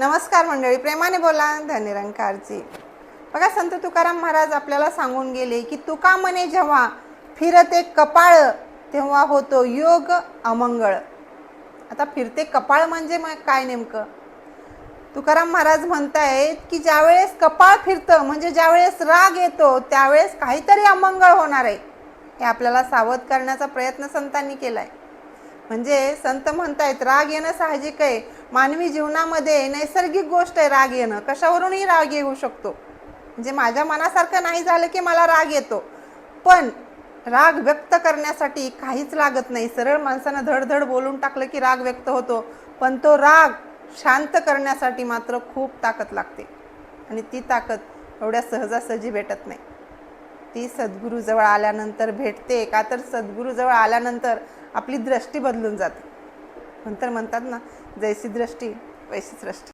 नमस्कार मंडळी प्रेमाने बोला धनिरंकारजी बघा संत तुकाराम महाराज आपल्याला सांगून गेले की तुका म्हणे जेव्हा फिरते कपाळ तेव्हा होतो योग अमंगळ. आता फिरते कपाळ म्हणजे मग काय नेमकं? तुकाराम महाराज म्हणतायत की ज्यावेळेस कपाळ फिरतं म्हणजे ज्यावेळेस राग येतो त्यावेळेस काहीतरी अमंगळ होणार आहे. हे आपल्याला सावध करण्याचा प्रयत्न संतांनी केला आहे म्हणजे संत म्हणतायत राग येणं साहजिक आहे. मानवी जीवनामध्ये नैसर्गिक गोष्ट आहे राग येणं. कशावरूनही राग येऊ शकतो. म्हणजे माझ्या मनासारखं नाही झालं की मला राग येतो. पण राग व्यक्त करण्यासाठी काहीच लागत नाही. सरळ माणसानं धडधड बोलून टाकलं की राग व्यक्त होतो. पण तो राग शांत करण्यासाठी मात्र खूप ताकद लागते. आणि ती ताकद एवढ्या सहजासहजी भेटत नाही. ती सद्गुरूजवळ आल्यानंतर भेटते का तर सद्गुरूजवळ आल्यानंतर आपली दृष्टी बदलून जाते. नंतर म्हणतात ना जैसी दृष्टी वैसी सृष्टी.